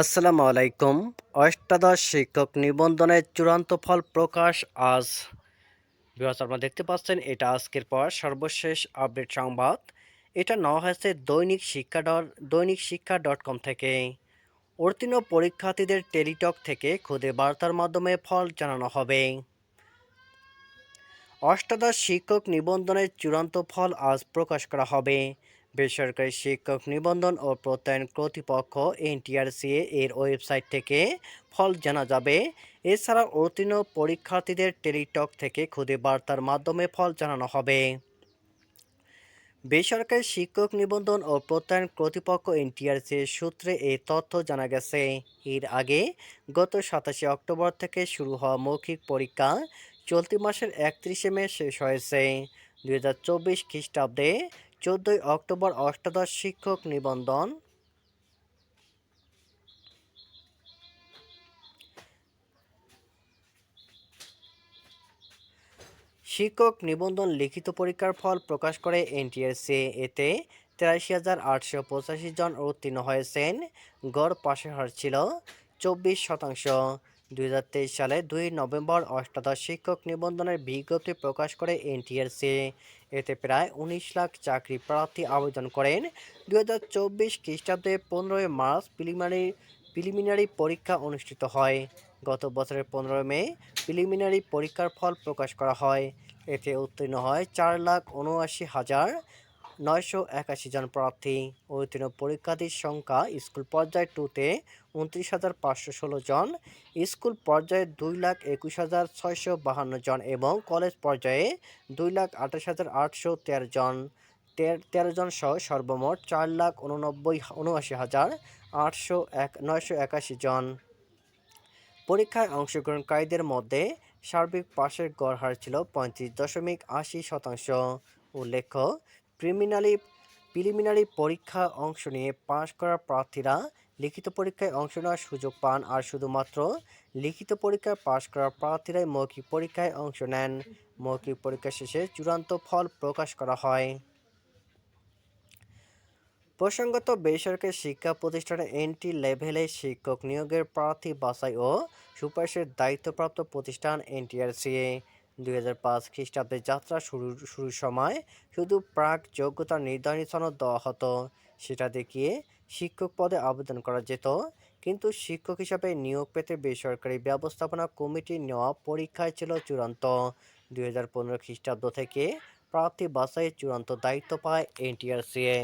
আসসালামু আলাইকুম। অষ্টাদশ শিক্ষক নিবন্ধনের চূড়ান্ত ফল প্রকাশ আজ। বিহার আপনারা দেখতে পাচ্ছেন, এটা আজকের পর সর্বশেষ আপডেট সংবাদ। এটা নেওয়া হয়েছে দৈনিক শিক্ষা ডট, দৈনিক শিক্ষা ডট কম থেকে। উত্তীর্ণ পরীক্ষার্থীদের টেলিটক থেকে খুদে বার্তার মাধ্যমে ফল জানানো হবে। অষ্টাদশ শিক্ষক নিবন্ধনের চূড়ান্ত ফল আজ প্রকাশ করা হবে। বেসরকারি শিক্ষক নিবন্ধন ও প্রত্যয়ন কর্তৃপক্ষ এনটিআরসিএ এর ওয়েবসাইট থেকে ফল জানা যাবে। এছাড়া উত্তীর্ণ পরীক্ষার্থীদের টেলিটক থেকে খুদে বার্তার মাধ্যমে ফল জানানো হবে। বেসরকারি শিক্ষক নিবন্ধন ও প্রত্যয়ন কর্তৃপক্ষ এনটিআরসি সূত্রে এই তথ্য জানা গেছে। এর আগে গত সাতাশে অক্টোবর থেকে শুরু হওয়া মৌখিক পরীক্ষা চলতি মাসের একত্রিশে মে শেষ হয়েছে। দুই হাজার চব্বিশ খ্রিস্টাব্দে চোদ্দোই অক্টোবর অষ্টাদশ শিক্ষক নিবন্ধন। শিক্ষক নিবন্ধন লিখিত পরীক্ষার ফল প্রকাশ করে এনটিএসসি এতে তেরাশি হাজার আটশো পঁচাশি জন উত্তীর্ণ হয়েছেন। গড় পাশের হার ছিল চব্বিশ শতাংশ। দুই হাজার তেইশ সালে দুই নভেম্বর অষ্টাদশ শিক্ষক নিবন্ধনের বিজ্ঞপ্তি প্রকাশ করে এনটিএসসি এতে প্রায় উনিশ লাখ চাকরি প্রার্থী আবেদন করেন। দুই হাজার চব্বিশ খ্রিস্টাব্দে পনেরোই মার্চ প্রিলিমিনারি প্রিলিমিনারি পরীক্ষা অনুষ্ঠিত হয়। গত বছরের পনেরোই মে প্রিলিমিনারি পরীক্ষার ফল প্রকাশ করা হয়। এতে উত্তীর্ণ হয় চার লাখ উনআশি হাজার নয়শো একাশি জন প্রার্থী উত্তীর্ণ পরীক্ষার্থীর সংখ্যা স্কুল পর্যায়ে টুতে উনত্রিশ হাজার পাঁচশো ষোলো জন, স্কুল পর্যায়ে দুই লাখ একুশ হাজার ছয়শো বাহান্ন জন এবং কলেজ পর্যায়ে দুই লাখ আঠাশ হাজার আটশো তেরো জন। তেরো জন সহ সর্বমোট চার লাখ উননব্বই উনআশি হাজার আটশো এক, নয়শো একাশি জন। পরীক্ষায় অংশগ্রহণকারীদের মধ্যে সার্বিক পাশের গড় হার ছিল পঁয়ত্রিশ দশমিক আশি শতাংশ। উল্লেখ্য প্রিমিনারি প্রিলিমিনারি পরীক্ষা অংশ নিয়ে পাশ করা প্রার্থীরা লিখিত পরীক্ষায় অংশ নেওয়ার সুযোগ পান আর শুধুমাত্র লিখিত পরীক্ষায় পাশ করা প্রার্থীরাই মৌখিক পরীক্ষায় অংশ নেন। মৌখিক পরীক্ষা শেষে চূড়ান্ত ফল প্রকাশ করা হয়। প্রসঙ্গত, বেসরকারি শিক্ষা প্রতিষ্ঠানে এন্ট্রি লেভেলে শিক্ষক নিয়োগের প্রার্থী বাছাই ও সুপারিশের দায়িত্বপ্রাপ্ত প্রতিষ্ঠান এনটিআরসিএ দুই হাজার পাঁচ খ্রিস্টাব্দে যাত্রা শুরুর শুরুর সময় শুধু প্রাক যোগ্যতা নির্ধারণী সনদ দেওয়া হতো। সেটা দেখিয়ে শিক্ষক পদে আবেদন করা যেত। কিন্তু শিক্ষক হিসাবে নিয়োগ পেতে বেসরকারি ব্যবস্থাপনা কমিটির নেওয়া পরীক্ষায় ছিল চূড়ান্ত। দুই হাজার পনেরো খ্রিস্টাব্দ থেকে প্রার্থী বাছাইয়ের চূড়ান্ত দায়িত্ব পায় এনটিআরসিএ।